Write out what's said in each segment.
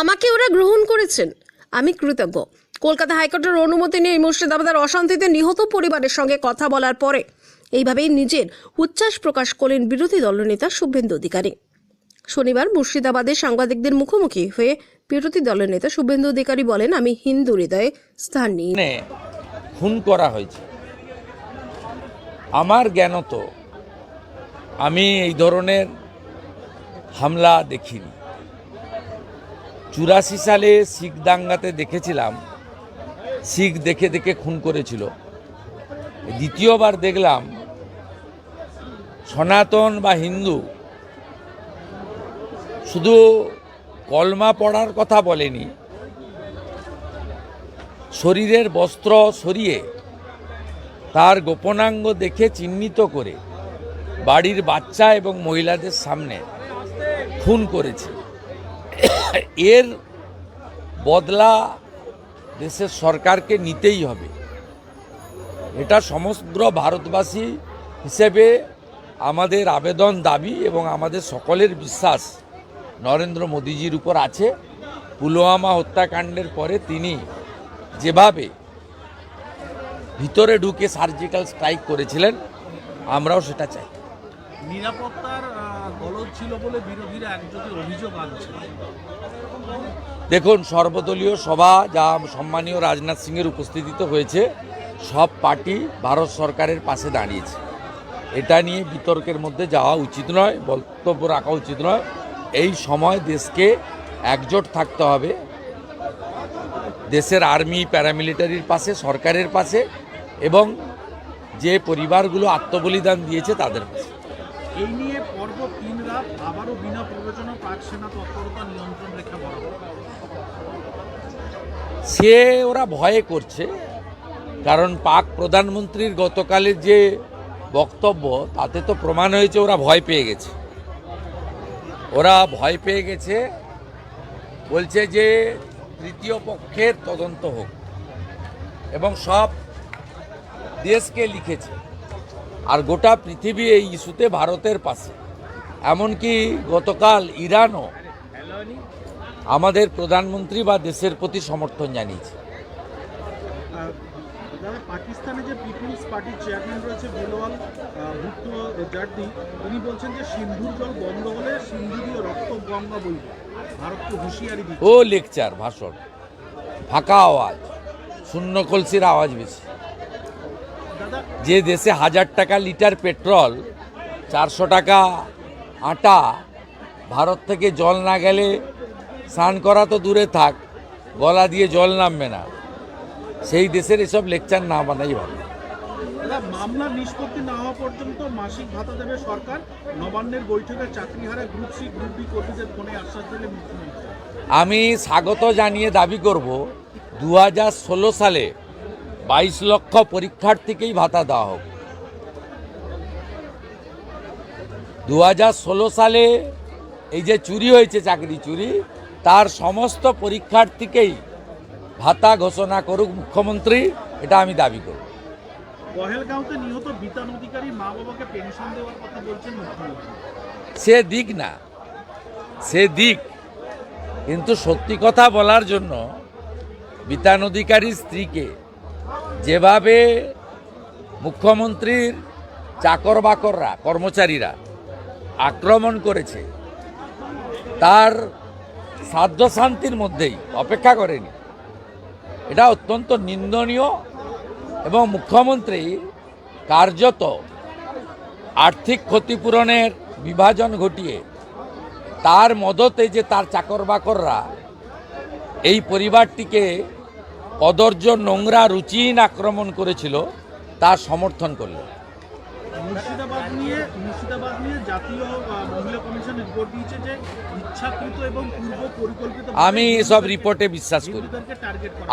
আমাকে ওরা গ্রহণ করেছেন। আমি কৃতজ্ঞ। কলকাতা হাইকোর্টের অনুমতি নিয়ে মুর্শিদাবাদের অশান্তিতে নিহত পরিবারের সঙ্গে কথা বলার পরে এইভাবেই নিজের উচ্ছ্বাস প্রকাশ করলেন বিরোধী দলনেতা শুভেন্দু অধিকারী। শনিবার মুর্শিদাবাদে সাংবাদিকদের মুখোমুখি হয়ে বিরোধী দলের নেতা শুভেন্দু অধিকারী বলেন, আমি হিন্দু হৃদয়ে স্থান নিই। খুন করা হয়েছে। আমার জ্ঞানত আমি এই ধরনের হামলা দেখিনি। চুরাশি সালে শিখ দাঙ্গাতে দেখেছিলাম। শিখ দেখে দেখে খুন করেছিল। দ্বিতীয়বার দেখলাম সনাতন বা হিন্দু শুধু কলমা পড়ার কথা বলেনি, শরীরের বস্ত্র সরিয়ে তার গোপনাঙ্গ দেখে চিহ্নিত করে বাড়ির বাচ্চা এবং মহিলাদের সামনে খুন করেছে। এর বদলা দেশের সরকারকে নিতেই হবে। এটা সমগ্র ভারতবাসী হিসেবে আমাদের আবেদন দাবি এবং আমাদের সকলের বিশ্বাস নরেন্দ্র মোদীজির উপর আছে। পুলওয়ামা হত্যাকাণ্ডের পরে তিনি যেভাবে ভিতরে ঢুকে সার্জিক্যাল স্ট্রাইক করেছিলেন, আমরাও সেটা চাই। নিরাপত্তার ছিল বলে বিরোধীরা অভিযোগ আনছে। দেখুন, সর্বদলীয় সভা যা সম্মানীয় রাজনাথ সিংয়ের উপস্থিতিতে হয়েছে, সব পার্টি ভারত সরকারের পাশে দাঁড়িয়েছে। এটা নিয়ে বিতর্কের মধ্যে যাওয়া উচিত নয়, বক্তব্য রাখা উচিত নয়। এই সময় দেশকে একজোট থাকতে হবে। দেশের আর্মি, প্যারামিলিটারির পাশে, সরকারের পাশে, এবং যে পরিবারগুলো আত্মবলিদান দিয়েছে তাদের পাশে। এই নিয়ে পর্ব তিন রাত আবারও বিনা প্ররোচনা পাক সেনা তৎপরতা নিয়ন্ত্রণ রেখা বরাবর। সে ওরা ভয়ে করছে, কারণ পাক প্রধানমন্ত্রীর গতকালের যে বক্তব্য, তাতে তো প্রমাণ হয়েছে ওরা ভয় পেয়ে গেছে। ওরা ভয় পেয়ে গেছে, বলছে যে তৃতীয় পক্ষের তদন্ত হোক। এবং সব দেশকে লিখেছে। আর গোটা পৃথিবী এই ইস্যুতে ভারতের পাশে। এমনকি গতকাল ইরানও আমাদের প্রধানমন্ত্রী বা দেশের প্রতি সমর্থন জানিয়েছে। পাকিস্তানে যে পিপুলস পার্টির চেয়ারম্যান রয়েছে বেলোয়াল ভুট্টো জার্দি তিনি বলছেন যে সিন্ধুর জল বন্ধ হলে সিন্ধুরীয় রক্ত গঙ্গা বইবে। ভারতকে হুঁশিয়ারি ও লেকচার ভাষণ। ফাঁকা আওয়াজ শূন্য কলসির আওয়াজ বেশি। যে দেশে হাজার টাকা লিটার পেট্রোল চারশো টাকা আটা ভারত থেকে জল না গেলে স্নান করা তো দূরে থাক গলা দিয়ে জল নামবে না। সেই দেশের এসব লেকচার না বানাই ভালো। দাদা মামলার নিষ্পত্তি না হওয়া পর্যন্ত মাসিক ভাতা দেবে সরকার। নবান্নের বৈঠকে গ্রুপ সি গ্রুপ কর্মীদের ফোনে আশ্বাস দিলে মুখ্যমন্ত্রী। আমি স্বাগত জানিয়ে দাবি করব দু হাজার ষোলো সালে বাইশ লক্ষ পরীক্ষার্থীকেই ভাতা দেওয়া হোক। দু হাজার ষোলো সালে এই যে চুরি হয়েছে চাকরি চুরি তার সমস্ত পরীক্ষার্থীকেই ভাতা ঘোষণা করুক মুখ্যমন্ত্রী এটা আমি দাবি করব। পহেলগাঁওতে নিহত বিতান অধিকারী মা বাবাকে পেনশন দেওয়ার কথা বলছেন সে দিক না সে দিক। কিন্তু সত্যি কথা বলার জন্য বিতান অধিকারীর স্ত্রীকে যেভাবে মুখ্যমন্ত্রীর চাকর বাকররা কর্মচারীরা আক্রমণ করেছে, তার সাধ্য শান্তির মধ্যেই অপেক্ষা করেনি, এটা অত্যন্ত নিন্দনীয় এবং মুখ্যমন্ত্রী কার্যত আর্থিক ক্ষতিপূরণের বিভাজন ঘটিয়ে তার মদতে যে তার চাকর বাকররা এই পরিবারটিকে কদর্য নোংরা রুচিহীন আক্রমণ করেছিল তার সমর্থন করল। মুর্শিদাবাদ নিয়ে মুর্শিদাবাদ নিয়ে জাতীয় মহিলা কমিশন রিপোর্ট দিয়েছে যে ইচ্ছাকৃত এবং পূর্ব পরিকল্পিত আমি এসব রিপোর্টে বিশ্বাস করি।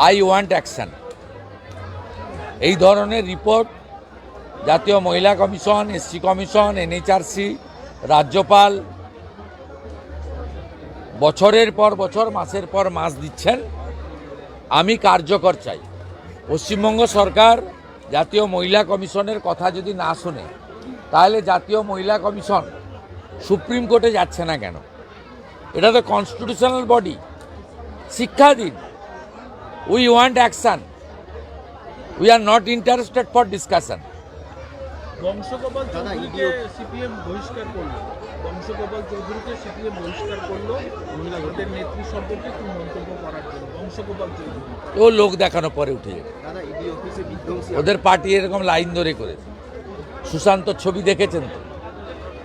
আই ওয়ান্ট অ্যাকশন এই ধরনের রিপোর্ট জাতীয় মহিলা কমিশন এসসি কমিশন এনএইচআরসি রাজ্যপাল বছরের পর বছর মাসের পর মাস দিচ্ছেন। আমি কার্যকর চাই। পশ্চিমবঙ্গ সরকার জাতীয় মহিলা কমিশনের কথা যদি না শোনে, তাহলে জাতীয় মহিলা কমিশন সুপ্রিম কোর্টে যাচ্ছে না কেন? এটা তো কনস্টিটিউশনাল বডি শিক্ষা দিন। We want action we are not interested for discussion Bansagopal চৌধুরীকে সিপিএম বহিষ্কার করল। বংশগোপাল চৌধুরীকে সিপিএম বহিষ্কার করল। ওদের নেত্রী সম্পর্কে মন্তব্য করার জন্য। বংশগোপাল চৌধুরী। ও লোক দেখানো পরে উঠে যাবে দাদা ইডি অফিসে বিধ্বংসী ওদের পার্টি এরকম লাইন ধরে করেছে। সুশান্ত ছবি দেখেছেন তো?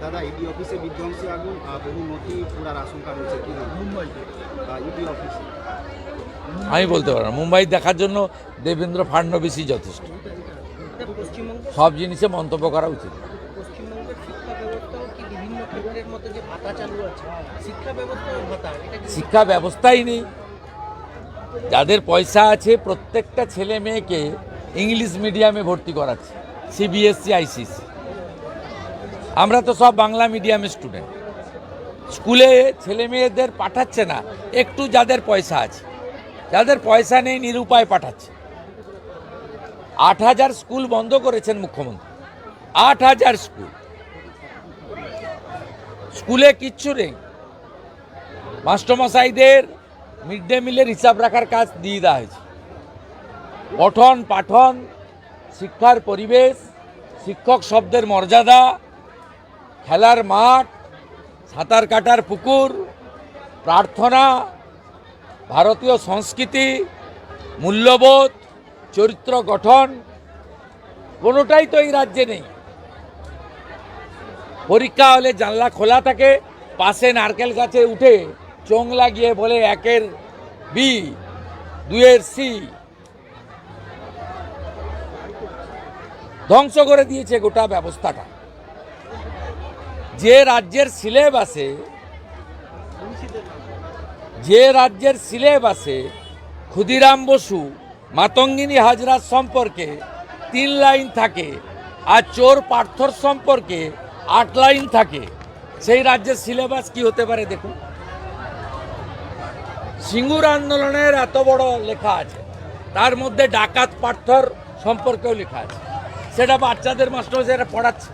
দাদা ইডি অফিসে বিধ্বংসী আগুন। বহু নথি পুরার আশঙ্কা রয়েছে। কি মুম্বাইতে। ইডি অফিসে। আমি বলতে পারব না। মুম্বাই দেখার জন্য দেবেন্দ্র ফাডনবিসই যথেষ্ট। সব জিনিসে মন্তব্য করা উচিত। শিক্ষা ব্যবস্থাই নেই। যাদের পয়সা আছে প্রত্যেকটা ছেলে মেয়েকে ইংলিশ মিডিয়ামে ভর্তি করাচ্ছে সিবিএসসি আইসিসি আমরা তো সব বাংলা মিডিয়ামের স্টুডেন্ট। স্কুলে ছেলে মেয়েদের পাঠাচ্ছে না একটু যাদের পয়সা আছে। যাদের পয়সা নেই নিরুপায় পাঠাচ্ছে। আট হাজার স্কুল বন্ধ করেছেন মুখ্যমন্ত্রী। আট হাজার স্কুল। স্কুলে কিচ্ছু নেই। মাস্টারমশাইদের মিড ডে মিলের হিসাব রাখার কাজ দিয়ে দেওয়া হয়েছে। পঠন পাঠন, শিক্ষার পরিবেশ, শিক্ষক শব্দের মর্যাদা, খেলার মাঠ, সাঁতার কাটার পুকুর, প্রার্থনা, ভারতীয় সংস্কৃতি, মূল্যবোধ চরিত্র গঠন কোনোটাই তো এই রাজ্যে নেই। পরীক্ষা হলে জানলা খোলা থাকে, পাশে নারকেল গাছে উঠে চোং লাগিয়ে বলে একের বি দুয়ের সি। ধ্বংস করে দিয়েছে গোটা ব্যবস্থাটা। যে রাজ্যের সিলেবাসে যে রাজ্যের সিলেবাসে ক্ষুদিরাম বসু মাতঙ্গিনী হাজরার সম্পর্কে তিন লাইন থাকে আর চোর পার্থর সম্পর্কে আট লাইন থাকে। সেই রাজ্যের সিলেবাস কি হতে পারে দেখুন। সিঙ্গুর আন্দোলনের এত বড় লেখা আছে। তার মধ্যে ডাকাত পার্থর সম্পর্কেও লেখা আছে। সেটা বাচ্চাদের মাস্টার সেটা পড়াচ্ছে